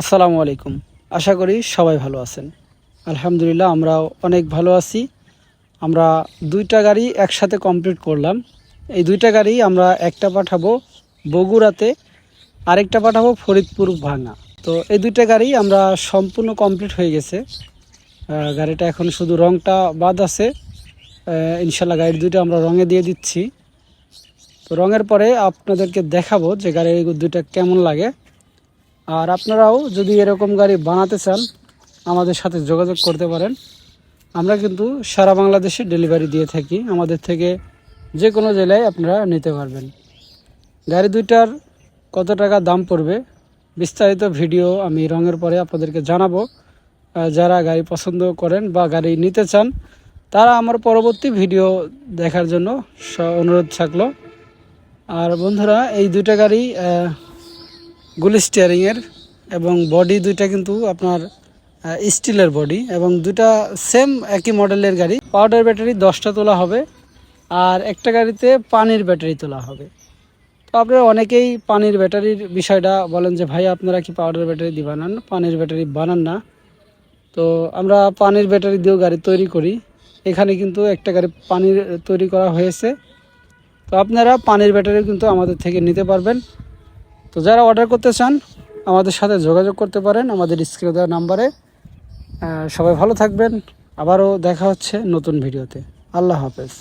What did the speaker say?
আসসালামু আলাইকুম। আশা করি সবাই ভালো আছেন। আলহামদুলিল্লাহ, আমরাও অনেক ভালো আছি। আমরা দুইটা গাড়ি একসাথে কমপ্লিট করলাম। এই দুইটা গাড়ি আমরা একটা পাঠাবো বগুড়াতে, আরেকটা পাঠাবো ফরিদপুর ভাঙা। তো এই দুইটা গাড়ি আমরা সম্পূর্ণ কমপ্লিট হয়ে গেছে। গাড়িটা এখন শুধু রংটা বাদ আছে। ইনশাল্লাহ গাড়ি দুইটা আমরা রঙে দিয়ে দিচ্ছি। তো রঙের পরে আপনাদেরকে দেখাবো যে গাড়ি দুইটা কেমন লাগে। আর আপনারাও যদি এরকম গাড়ি বানাতে চান, আমাদের সাথে যোগাযোগ করতে পারেন। আমরা কিন্তু সারা বাংলাদেশে ডেলিভারি দিয়ে থাকি। আমাদের থেকে যে কোনো জেলায় আপনারা নিতে পারবেন। গাড়ি দুইটার কত টাকা দাম পড়বে, বিস্তারিত ভিডিও আমি রঙের পরে আপনাদেরকে জানাব। যারা গাড়ি পছন্দ করেন বা গাড়ি নিতে চান, তারা আমার পরবর্তী ভিডিও দেখার জন্য অনুরোধ থাকল। আর বন্ধুরা, এই দুইটা গাড়ি গুলি স্টিয়ারিংয়ের এবং বডি দুইটা কিন্তু আপনার স্টিলের বডি এবং দুটা সেম একই মডেলের গাড়ি। পাউডার ব্যাটারি দশটা তোলা হবে আর একটা গাড়িতে পানির ব্যাটারি তোলা হবে। তো আপনারা অনেকেই পানির ব্যাটারির বিষয়টা বলেন যে, ভাই, আপনারা কি পাউডার ব্যাটারি দিয়ে বানান? পানির ব্যাটারি বানান না। তো আমরা পানির ব্যাটারি দিয়েও গাড়ি তৈরি করি। এখানে কিন্তু একটা গাড়ি পানির তৈরি করা হয়েছে। তো আপনারা পানির ব্যাটারি কিন্তু আমাদের থেকে নিতে পারবেন। তো যারা অর্ডার করতে চান, আমাদের সাথে যোগাযোগ করতে পারেন আমাদের স্ক্রিনে দেওয়া নাম্বারে। সবাই ভালো থাকবেন। আবারও দেখা হচ্ছে নতুন ভিডিওতে। আল্লাহ হাফেজ।